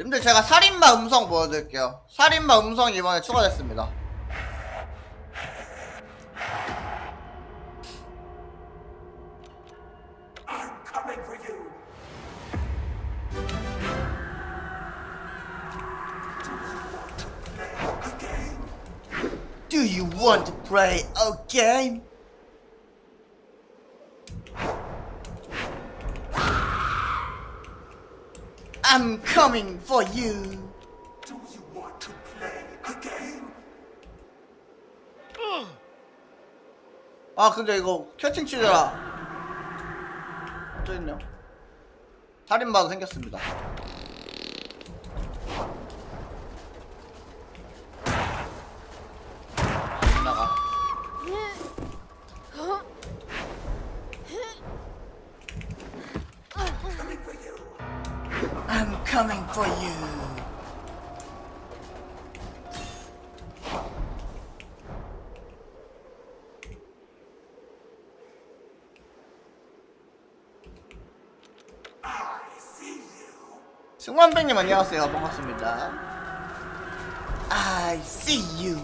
님들 제가 살인마 음성 보여드릴게요. 살인마 음성이 이번에 추가됐습니다. Do you want to play a game? I'm coming for you. Do you want to play a game? 아 근데 이거 캐칭 치느라 또 있네요. 살인마도 생겼습니다. coming for you. I see you. 승관백님 안녕하세요. 반갑습니다. I see you.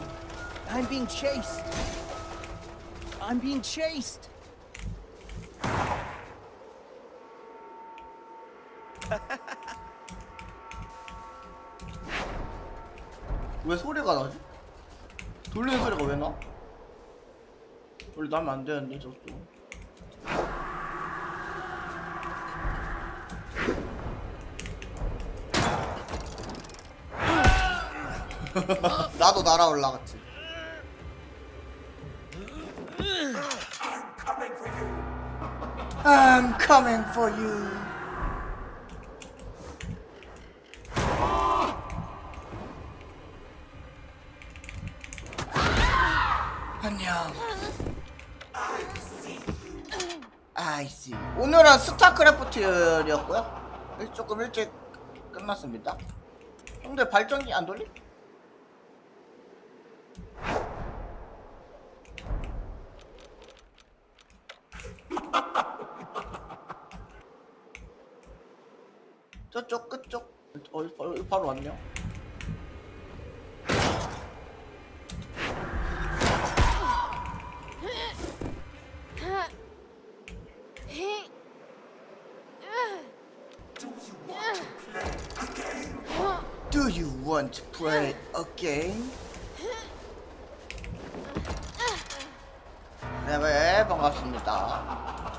I'm being chased. I'm being chased. 왜 소리가 나지? 돌리는 소리가 왜 나? 원래 나면 안 되는데 저쪽. 나도 날아 올라갔지. I'm coming for you. 안녕. See. 오늘은 스타크래프트였고요. 일- 조금 일찍 끝났습니다. 근데 발전기 안 돌리? 저쪽 끝쪽 어, 바로, 바로 왔네요. Game? 네, 네, 반갑습니다.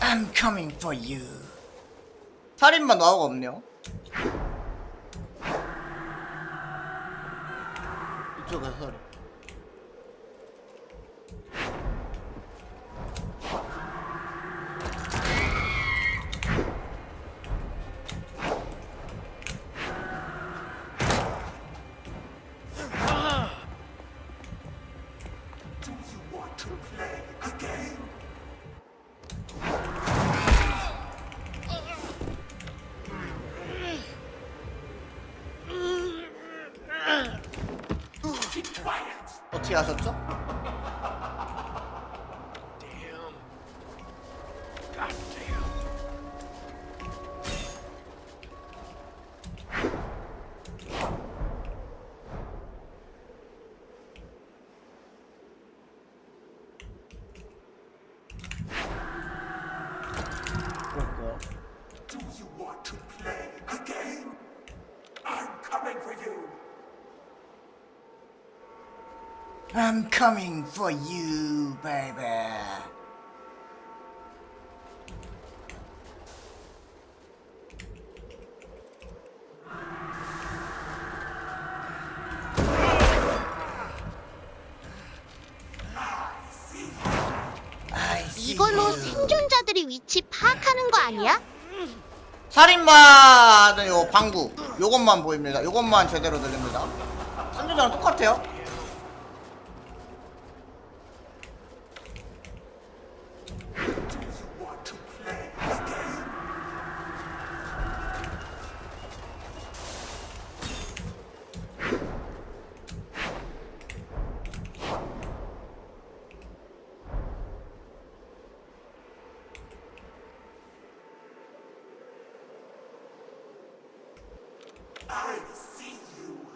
I'm coming for you. 살인만 나오가 없네요. 이쪽에 살인. 어떻게 하셨죠? I'm coming for you, baby. 이걸로 you. 생존자들의 위치 파악하는 거 아니야? 살인마는 요 방구 요것만 보입니다 요것만 제대로 들립니다 선조자랑 똑같아요 I see you.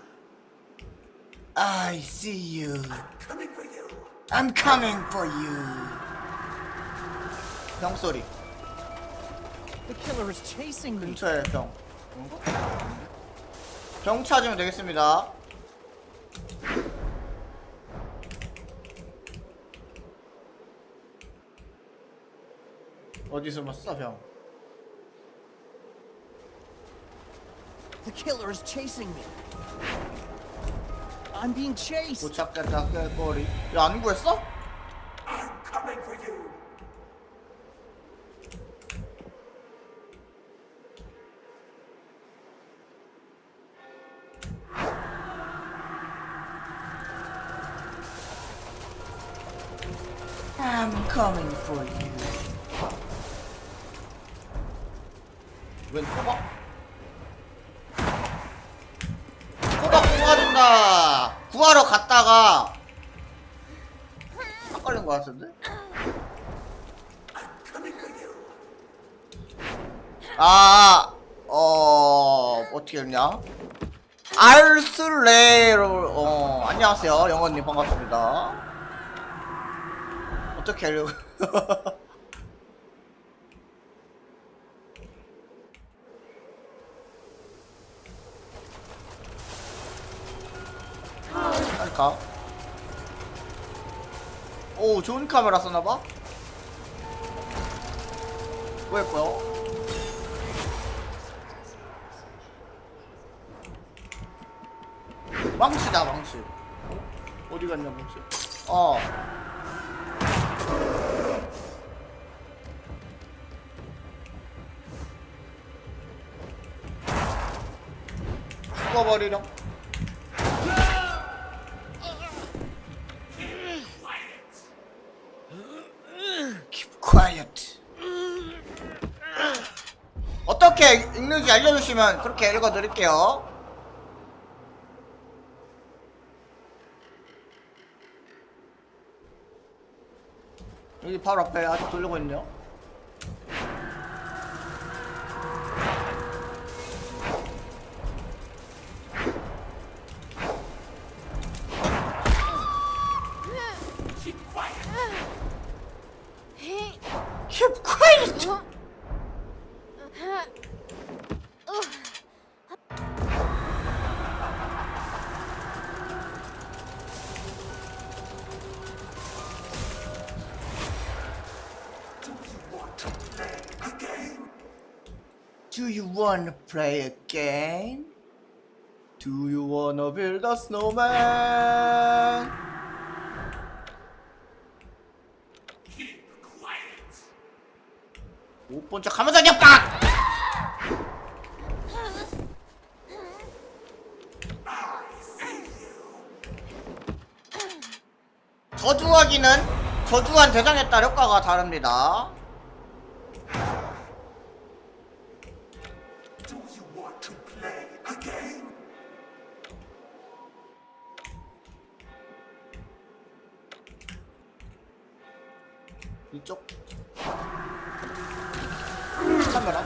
I see you. Coming for you. I'm coming for you. 병 소리. The killer is chasing me. 근처에 병. 병 찾으면 되겠습니다. 어디서 맞어 병? The killer is chasing me. I'm being chased. 도착했다 깨꼬리. 야안 구했어? I'm coming for you. I'm coming for you. 웬 토박? 뽑아준다. 구하러 갔다가 헷갈린 것 같은데? 아, 어, 어떻게 했냐? 알슬레로, 어, 안녕하세요. 영원님 반갑습니다. 어떻게 하려고. 할까? 오, 좋은 카메라 썼나봐? 뭐 했고요? 망치다 망치 어디 갔냐 망치 어 죽어버리렴 읽는지 알려주시면 그렇게 읽어드릴게요 여기 바로 앞에 아직 돌리고 있네요. Wanna play a game? Do you wanna build a snowman? 못 본 척 하면서 그냥 빡! 저주하기는 저주한 대상에 따라 효과가 다릅니다. 이쪽. 카메라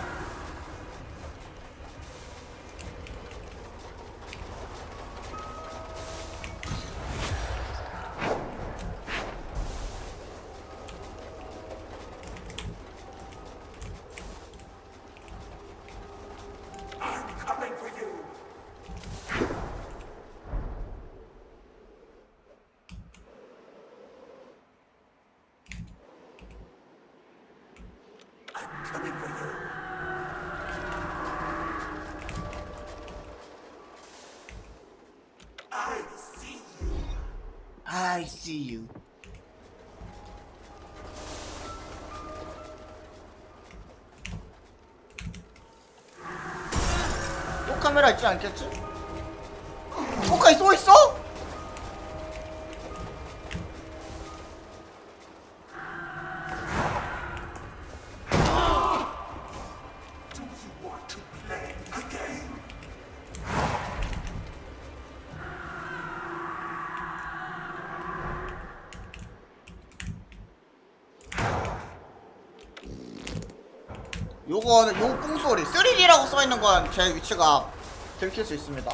coming for you. I see you. I see you. 또 카메라 있지 않겠지? 포카이 쏘 있어? Do you want to play a game? 요거는 요 꿍소리 3D라고 써있는 건 제 위치가 들킬 수 있습니다.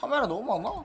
카메라 너무 많아.